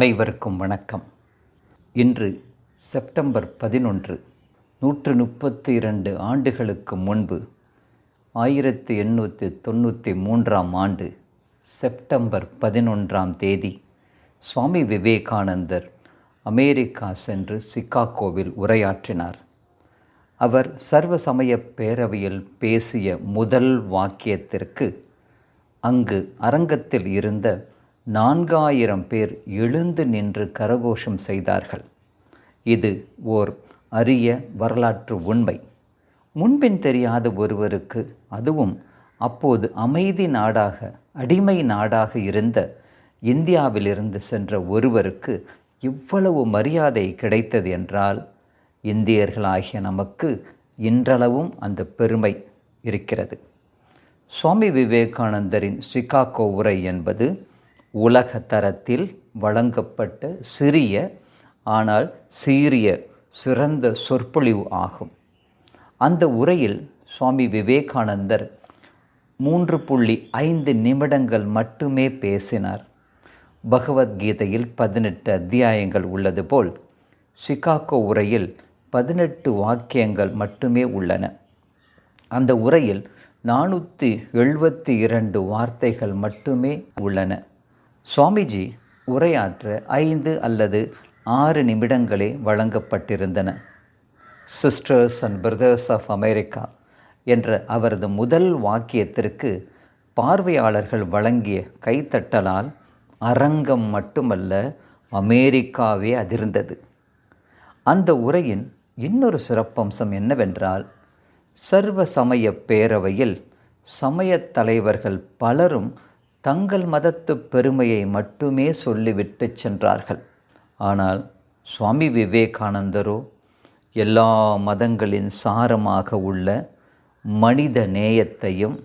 அனைவருக்கும் வணக்கம். இன்று செப்டம்பர் பதினொன்று நூற்று முப்பத்தி இரண்டு ஆண்டுகளுக்கு முன்பு ஆயிரத்தி எண்ணூற்றி தொண்ணூற்றி மூன்றாம் ஆண்டு செப்டம்பர் பதினொன்றாம் தேதி சுவாமி விவேகானந்தர் அமெரிக்கா சென்று சிக்காகோவில் உரையாற்றினார். அவர் சர்வ சமய பேரவையில் பேசிய முதல் வாக்கியத்திற்கு அங்கு அரங்கத்தில் இருந்த நான்காயிரம் பேர் எழுந்து நின்று கரகோஷம் செய்தார்கள். இது ஓர் அரிய வரலாற்று உண்மை. முன்பின் தெரியாத ஒருவருக்கு அதுவும் அப்போது அமைதி நாடாக அடிமை நாடாக இருந்த இந்தியாவிலிருந்து சென்ற ஒருவருக்கு இவ்வளவு மரியாதை கிடைத்தது என்றால் இந்தியர்களாகிய நமக்கு இன்றளவும் அந்த பெருமை இருக்கிறது. சுவாமி விவேகானந்தரின் சிகாகோ உரை என்பது உலக தரத்தில் வழங்கப்பட்ட சிறிய ஆனால் சீரிய சிறந்த சொற்பொழிவு ஆகும். அந்த உரையில் சுவாமி விவேகானந்தர் மூன்று புள்ளி ஐந்து நிமிடங்கள் மட்டுமே பேசினார். பகவத்கீதையில் பதினெட்டு அத்தியாயங்கள் உள்ளது போல் சிகாகோ உரையில் பதினெட்டு வாக்கியங்கள் மட்டுமே உள்ளன. அந்த உரையில் நானூற்றி எழுபத்தி இரண்டு வார்த்தைகள் மட்டுமே உள்ளன. சுவாமிஜி உரையாற்ற ஐந்து அல்லது ஆறு நிமிடங்களே வழங்கப்பட்டிருந்தன. Sisters and brothers of America என்ற அவரது முதல் வாக்கியத்திற்கு பார்வையாளர்கள் வழங்கிய கைத்தட்டலால் அரங்கம் மட்டுமல்ல அமெரிக்காவே அதிர்ந்தது. அந்த உரையின் இன்னொரு சிறப்பம்சம் என்னவென்றால் சர்வ சமய பேரவையில் சமயத் தலைவர்கள் பலரும் தங்கள் மதத்து பெருமையை மட்டுமே சொல்லிவிட்டு சென்றார்கள். ஆனால் சுவாமி விவேகானந்தரோ எல்லா மதங்களின் சாரமாக உள்ள மனித நேயத்தையும்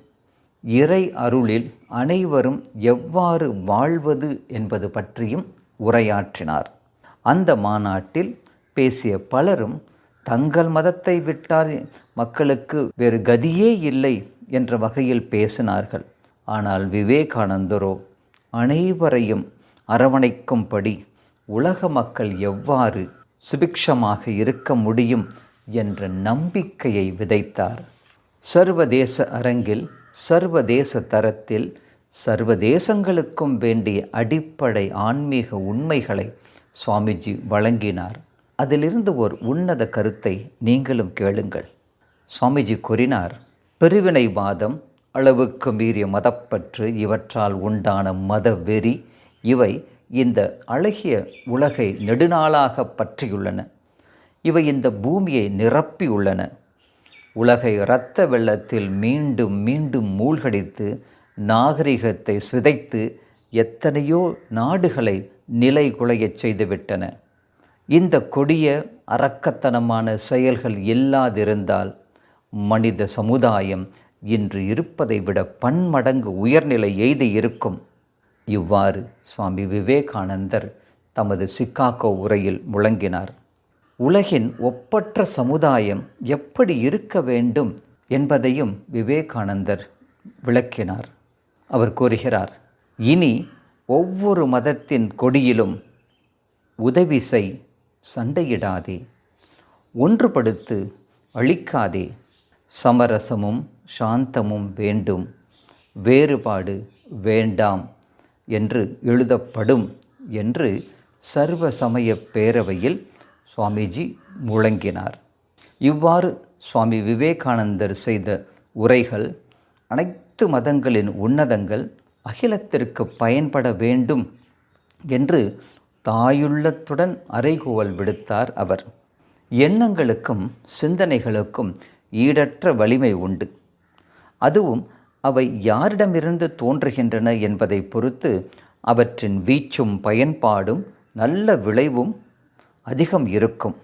இறை அருளில் அனைவரும் எவ்வாறு வாழ்வது என்பது பற்றியும் உரையாற்றினார். அந்த மாநாட்டில் பேசிய பலரும் தங்கள் மதத்தை விட்டால் மக்களுக்கு வேறு கதியே இல்லை என்ற வகையில் பேசினார்கள். ஆனால் விவேகானந்தரோ அனைவரையும் அரவணைக்கும்படி உலக மக்கள் எவ்வாறு சுபிக்ஷமாக இருக்க முடியும் என்ற நம்பிக்கையை விதைத்தார். சர்வதேச அரங்கில் சர்வதேச தரத்தில் சர்வதேசங்களுக்கும் வேண்டிய அடிப்படை ஆன்மீக உண்மைகளை சுவாமிஜி வழங்கினார். அதிலிருந்து ஒரு உன்னத கருத்தை நீங்களும் கேளுங்கள். சுவாமிஜி கூறினார் பிரிவினைவாதம் அளவுக்கு மீறிய மதப்பற்று இவற்றால் உண்டான மத வெறி இவை இந்த அழகிய உலகை நெடுநாளாக பற்றியுள்ளன. இவை இந்த பூமியை நிரப்பியுள்ளன. உலகை இரத்த வெள்ளத்தில் மீண்டும் மீண்டும் மூழ்கடித்து நாகரிகத்தை சிதைத்து எத்தனையோ நாடுகளை நிலை குலையச் செய்துவிட்டன. இந்த கொடிய அரக்கத்தனமான செயல்கள் இல்லாதிருந்தால் மனித சமுதாயம் இன்று இருப்பதை விட பன்மடங்கு உயர்நிலை எய்து இருக்கும். இவ்வாறு சுவாமி விவேகானந்தர் தமது சிக்காகோ உரையில் முழங்கினார். உலகின் ஒப்பற்ற சமுதாயம் எப்படி இருக்க வேண்டும் என்பதையும் விவேகானந்தர் விளக்கினார். அவர் கூறுகிறார் இனி ஒவ்வொரு மதத்தின் கொடியிலும் உதவி செய் சண்டையிடாதே ஒன்றுபடுத்து அழிக்காதே சமரசமும் சாந்தமும் வேண்டும். வேறுபாடு வேண்டாம் என்று எழுதப்படும் என்று சர்வ சமய பேரவையில் சுவாமிஜி முழங்கினார். இவ்வாறு சுவாமி விவேகானந்தர் செய்த உரைகள் அனைத்து மதங்களின் உன்னதங்கள் அகிலத்திற்கு பயன்பட வேண்டும் என்று தாயுள்ளத்துடன் அறைகூவல் விடுத்தார் அவர். எண்ணங்களுக்கும் சிந்தனைகளுக்கும் ஈடற்ற வலிமை உண்டு. அதுவும் அவை யாரிடமிருந்து தோன்றுகின்றன என்பதை பொறுத்து அவற்றின் வீச்சும் பயன்பாடும் நல்ல விளைவும் அதிகம் இருக்கும்.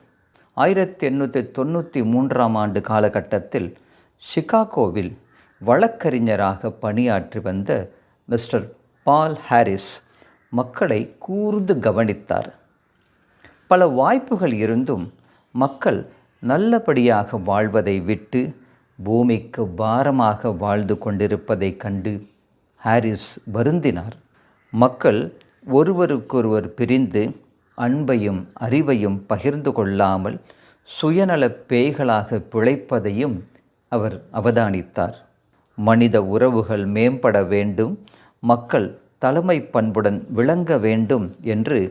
ஆயிரத்தி எண்ணூற்றி தொண்ணூற்றி மூன்றாம் ஆண்டு காலகட்டத்தில் சிகாகோவில் வழக்கறிஞராக பணியாற்றி வந்த மிஸ்டர் பால் ஹாரிஸ் மக்களை கூர்ந்து கவனித்தார். பல வாய்ப்புகள் இருந்தும் மக்கள் நல்லபடியாக வாழ்வதை விட்டு பூமிக்கு பாரமாக வாழ்ந்து கொண்டிருப்பதைக் கண்டு ஹாரிஸ் வருந்தினார். மக்கள் ஒருவருக்கொருவர் பிரிந்து அன்பையும் அறிவையும் பகிர்ந்து கொள்ளாமல் சுயநலப் பேய்களாக பிழைப்பதையும் அவர் அவதானித்தார். மனித உறவுகள் மேம்பட வேண்டும் மக்கள் தலைமை பண்புடன் விளங்க வேண்டும் என்று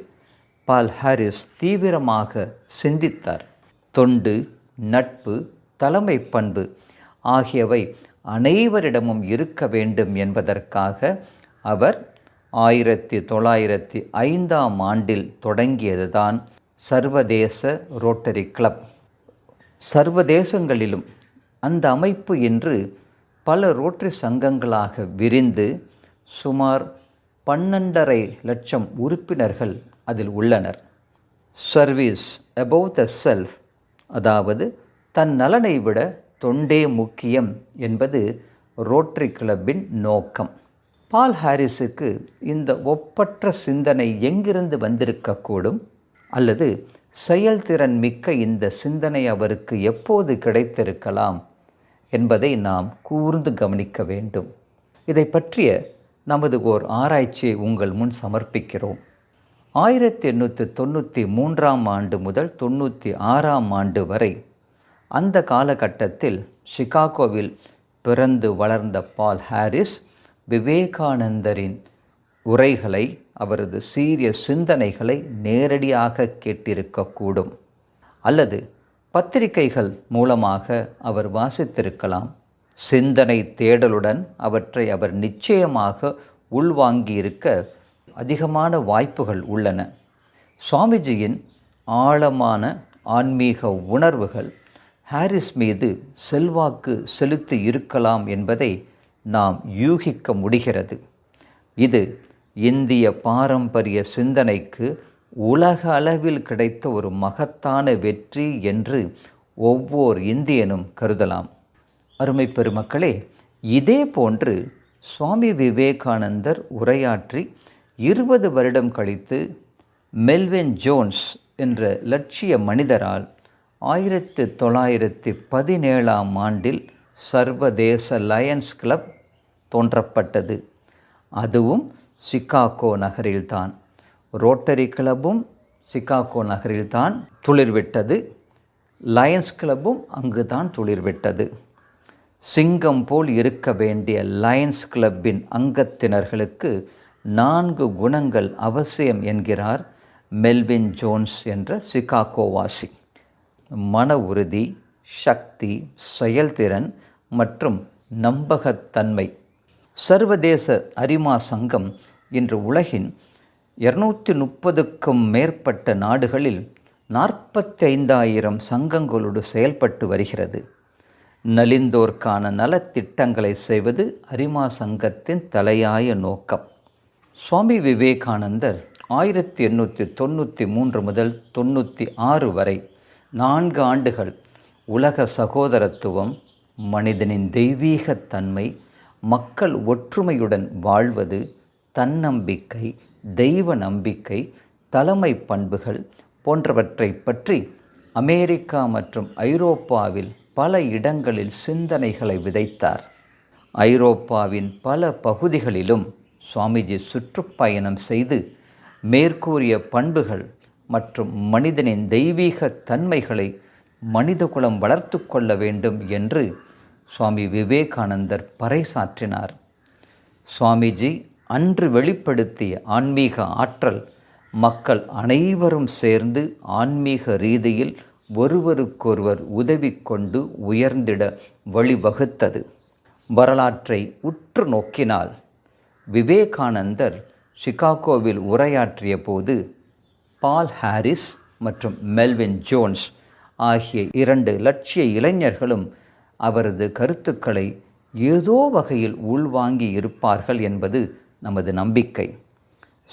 பால் ஹாரிஸ் தீவிரமாக சிந்தித்தார். தொண்டு நட்பு தலைமை பண்பு ஆகியவை அனைவரிடமும் இருக்க வேண்டும் என்பதற்காக அவர் ஆயிரத்தி தொள்ளாயிரத்தி ஐந்தாம் ஆண்டில் தொடங்கியதுதான் சர்வதேச ரோட்டரி கிளப். சர்வதேசங்களிலும் அந்த அமைப்பு இன்று பல ரோட்டரி சங்கங்களாக விரிந்து சுமார் பன்னெண்டரை லட்சம் உறுப்பினர்கள் அதில் உள்ளனர். சர்வீஸ் அபவ் த செல்ஃப் அதாவது தன் நலனை விட தொண்டே முக்கியம் என்பது ரோட்டரி கிளப்பின் நோக்கம். பால் ஹாரிஸுக்கு இந்த ஒப்பற்ற சிந்தனை எங்கிருந்து வந்திருக்கக்கூடும்? அல்லது செயல்திறன் மிக்க இந்த சிந்தனை அவருக்கு எப்போது கிடைத்திருக்கலாம் என்பதை நாம் கூர்ந்து கவனிக்க வேண்டும். இதை பற்றிய நமது ஓர் ஆராய்ச்சியை உங்கள் முன் சமர்ப்பிக்கிறோம். ஆயிரத்தி எண்ணூற்றி தொண்ணூற்றி மூன்றாம் ஆண்டு முதல் தொண்ணூற்றி ஆறாம் ஆண்டு வரை அந்த காலகட்டத்தில் சிகாகோவில் பிறந்து வளர்ந்த பால் ஹாரிஸ் விவேகானந்தரின் உரைகளை அவரது சீரிய சிந்தனைகளை நேரடியாக கேட்டிருக்கக்கூடும். அல்லது பத்திரிகைகள் மூலமாக அவர் வாசித்திருக்கலாம். சிந்தனை தேடலுடன் அவற்றை அவர் நிச்சயமாக உள்வாங்கியிருக்க அதிகமான வாய்ப்புகள் உள்ளன. சுவாமிஜியின் ஆழமான ஆன்மீக உணர்வுகள் ஹாரிஸ் மீது செல்வாக்கு செலுத்தி இருக்கலாம் என்பதை நாம் யூகிக்க முடிகிறது. இது இந்திய பாரம்பரிய சிந்தனைக்கு உலக அளவில் கிடைத்த ஒரு மகத்தான வெற்றி என்று ஒவ்வொரு இந்தியனும் கருதலாம். அருமை பெருமக்களே இதே போன்று சுவாமி விவேகானந்தர் உரையாற்றி இருபது வருடம் கழித்து மெல்வின் ஜோன்ஸ் என்ற லட்சிய மனிதரால் ஆயிரத்து தொள்ளாயிரத்து பதினேழாம் ஆண்டில் சர்வதேச லயன்ஸ் கிளப் தோன்றப்பட்டது. அதுவும் சிகாகோ நகரில்தான். ரோட்டரி கிளப்பும் சிகாகோ நகரில்தான் துளிர்விட்டது. லயன்ஸ் கிளப்பும் அங்கு தான் துளிர்விட்டது. சிங்கம் போல் இருக்க வேண்டிய லயன்ஸ் கிளப்பின் அங்கத்தினர்களுக்கு நான்கு குணங்கள் அவசியம் என்கிறார் மெல்வின் ஜோன்ஸ் என்ற சிகாகோவாசி மன உறுதி சக்தி செயல்திறன் மற்றும் நம்பகத்தன்மை. சர்வதேச அரிமா சங்கம் இன்று உலகின் இருநூற்றி முப்பதுக்கும் மேற்பட்ட நாடுகளில் நாற்பத்தைந்தாயிரம் சங்கங்களோடு செயல்பட்டு வருகிறது. நலிந்தோர்க்கான நலத்திட்டங்களை செய்வது அரிமா சங்கத்தின் தலையாய நோக்கம். சுவாமி விவேகானந்தர் ஆயிரத்தி எண்ணூற்றி தொண்ணூற்றி மூன்று முதல் தொண்ணூற்றி ஆறு வரை நான்கு ஆண்டுகள் உலக சகோதரத்துவம் மனிதனின் தெய்வீகத்தன்மை மக்கள் ஒற்றுமையுடன் வாழ்வது தன்னம்பிக்கை தெய்வ நம்பிக்கை தலைமை பண்புகள் போன்றவற்றை பற்றி அமெரிக்கா மற்றும் ஐரோப்பாவில் பல இடங்களில் சிந்தனைகளை விதைத்தார். ஐரோப்பாவின் பல பகுதிகளிலும் சுவாமிஜி சுற்றுப்பயணம் செய்து மேற்கூறிய பண்புகள் மற்றும் மனிதனின் தெய்வீக தன்மைகளை மனிதகுலம் வளர்த்து கொள்ள வேண்டும் என்று சுவாமி விவேகானந்தர் பறைசாற்றினார். சுவாமிஜி அன்று வெளிப்படுத்திய ஆன்மீக ஆற்றல் மக்கள் அனைவரும் சேர்ந்து ஆன்மீக ரீதியில் ஒருவருக்கொருவர் உதவி கொண்டு உயர்ந்திட வழிவகுத்தது. வரலாற்றை உற்று நோக்கினால் விவேகானந்தர் சிகாகோவில் உரையாற்றிய போது பால் ஹாரிஸ் மற்றும் மெல்வின் ஜோன்ஸ் ஆகிய இரண்டு லட்சிய இளைஞர்களும் அவரது கருத்துக்களை ஏதோ வகையில் உள்வாங்கி இருப்பார்கள் என்பது நமது நம்பிக்கை.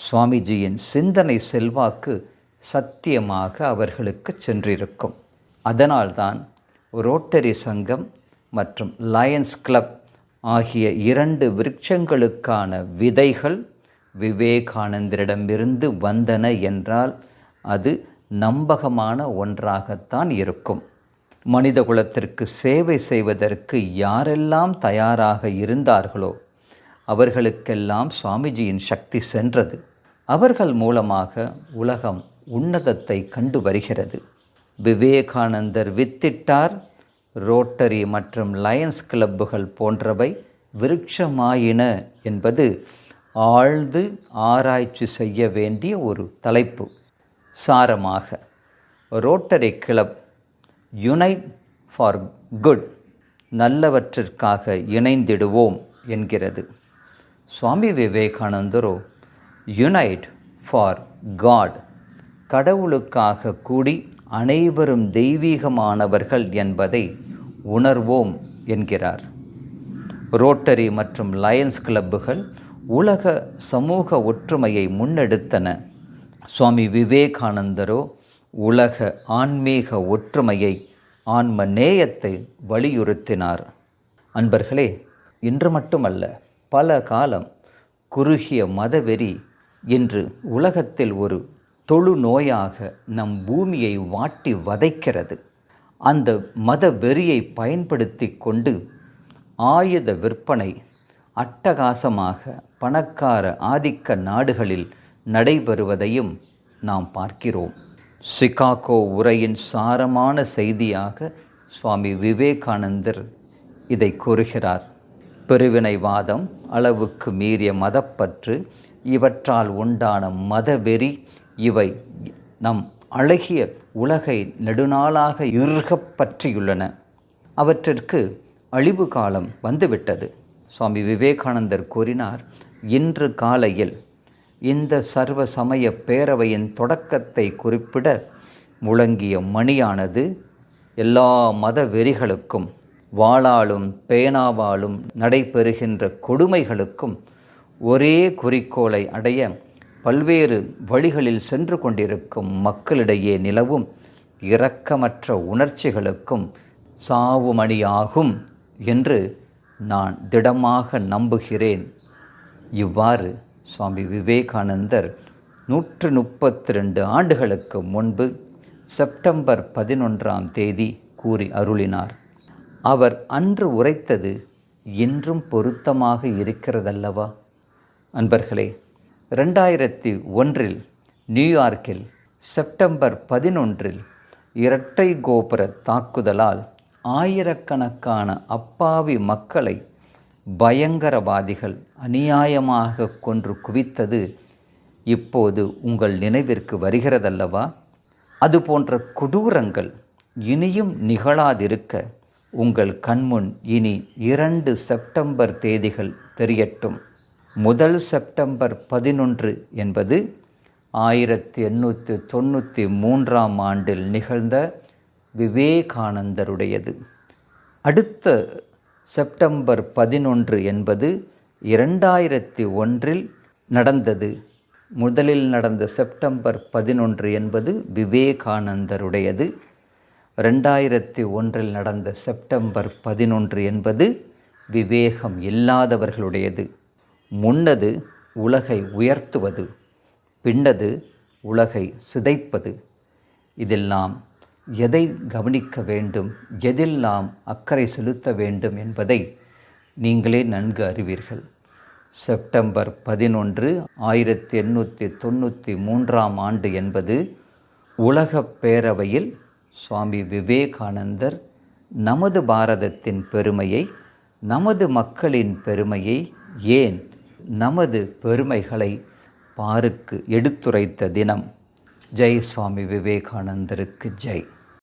சுவாமிஜியின் சிந்தனை செல்வாக்கு சத்தியமாக அவர்களுக்கு சென்றிருக்கும். அதனால்தான் ரோட்டரி சங்கம் மற்றும் லயன்ஸ் கிளப் ஆகிய இரண்டு விருட்சங்களுக்கான விதைகள் விவேகானந்தரிடமிருந்து வந்தன என்றால் அது நம்பகமான ஒன்றாகத்தான் இருக்கும். மனித குலத்திற்கு சேவை செய்வதற்கு யாரெல்லாம் தயாராக இருந்தார்களோ அவர்களுக்கெல்லாம் சுவாமிஜியின் சக்தி சென்றது. அவர்கள் மூலமாக உலகம் உன்னதத்தை கண்டு வருகிறது. விவேகானந்தர் வித்திட்டார் ரோட்டரி மற்றும் லயன்ஸ் கிளப்புகள் போன்றவை விருட்சமாயின என்பது ஆழ்ந்து ஆராய்ச்சி செய்ய வேண்டிய ஒரு தலைப்பு. சாரமாக Rotary Club unite for good நல்லவற்றிற்காக இணைந்திடுவோம் என்கிறது. சுவாமி விவேகானந்தரோ யுனைட் ஃபார் காட் கடவுளுக்காக கூடி அனைவரும் தெய்வீகமானவர்கள் என்பதை உணர்வோம் என்கிறார். ரோட்டரி மற்றும் லயன்ஸ் கிளப்புகள் உலக சமூக ஒற்றுமையை முன்னெடுத்தன. சுவாமி விவேகானந்தரோ உலக ஆன்மீக ஒற்றுமையை ஆன்ம நேயத்தை வலியுறுத்தினார். அன்பர்களே இன்று மட்டுமல்ல பல காலம் குறுகிய மதவெறி இன்று உலகத்தில் ஒரு தொழு நோயாக நம் பூமியை வாட்டி வதைக்கிறது. அந்த மத வெறியை பயன்படுத்தி கொண்டு ஆயுத விற்பனை அட்டகாசமாக பணக்கார ஆதிக்க நாடுகளில் நடைபெறுவதையும் நாம் பார்க்கிறோம். சிகாகோ உரையின் சாரமான செய்தியாக சுவாமி விவேகானந்தர் இதை கூறுகிறார். பிரிவினைவாதம் அளவுக்கு மீறிய மதப்பற்று இவற்றால் உண்டான மதவெறி இவை நம் அழகிய உலகை நெடுநாளாக இறுகப் பற்றியுள்ளன. அவற்றிற்கு அழிவு காலம் வந்துவிட்டது. சுவாமி விவேகானந்தர் கூறினார் இன்று காலையில் இந்த சர்வ சமய பேரவையின் தொடக்கத்தை குறிப்பிட முழங்கிய மணியானது எல்லா மத வெறிகளுக்கும் வாளாலும் பேனாவாலும் நடைபெறுகின்ற கொடுமைகளுக்கும் ஒரே குறிக்கோளை அடைய பல்வேறு வழிகளில் சென்று கொண்டிருக்கும் மக்களிடையே நிலவும் இரக்கமற்ற உணர்ச்சிகளுக்கும் சாவுமணியாகும் என்று நான் திடமாக நம்புகிறேன். இவ்வாறு சுவாமி விவேகானந்தர் நூற்று முப்பத்தி ரெண்டு ஆண்டுகளுக்கு முன்பு செப்டம்பர் பதினொன்றாம் தேதி கூறி அருளினார். அவர் அன்று உரைத்தது இன்றும் பொருத்தமாக இருக்கிறதல்லவா? அன்பர்களே ரெண்டாயிரத்தி ஒன்றில் நியூயார்க்கில் செப்டம்பர் பதினொன்றில் இரட்டை கோபுர தாக்குதலால் ஆயிரக்கணக்கான அப்பாவி மக்களை பயங்கரவாதிகள் அநியாயமாக கொன்று குவித்தது இப்போது உங்கள் நினைவிற்கு வருகிறதல்லவா? அதுபோன்ற கொடூரங்கள் இனியும் நிகழாதிருக்க உங்கள் கண்முன் இனி இரண்டு செப்டம்பர் தேதிகள் தெரியட்டும். முதல் செப்டம்பர் பதினொன்று என்பது ஆயிரத்தி எண்ணூற்றி தொண்ணூற்றி மூன்றாம் ஆண்டில் நிகழ்ந்த விவேகானந்தருடையது. அடுத்த செப்டம்பர் பதினொன்று என்பது இரண்டாயிரத்தி ஒன்றில் நடந்தது. முதலில் நடந்த செப்டம்பர் பதினொன்று என்பது விவேகானந்தருடையது. ரெண்டாயிரத்தி ஒன்றில் நடந்த செப்டம்பர் பதினொன்று என்பது விவேகம் இல்லாதவர்களுடையது. முன்னது உலகை உயர்த்துவது பின்னது உலகை சிதைப்பது. இதில் நாம் எதை கவனிக்க வேண்டும் எதில் நாம் அக்கறை செலுத்த வேண்டும் என்பதை நீங்களே நன்கு அறிவீர்கள். செப்டம்பர் பதினொன்று ஆயிரத்தி எண்ணூற்றி தொண்ணூற்றி மூன்றாம் ஆண்டு என்பது உலகப் பேரவையில் சுவாமி விவேகானந்தர் நமது பாரதத்தின் பெருமையை நமது மக்களின் பெருமையை ஏன் நமது பெருமைகளை பாருக்கு எடுத்துரைத்த தினம். ஜெய் சுவாமி விவேகானந்தருக்கு ஜெய்.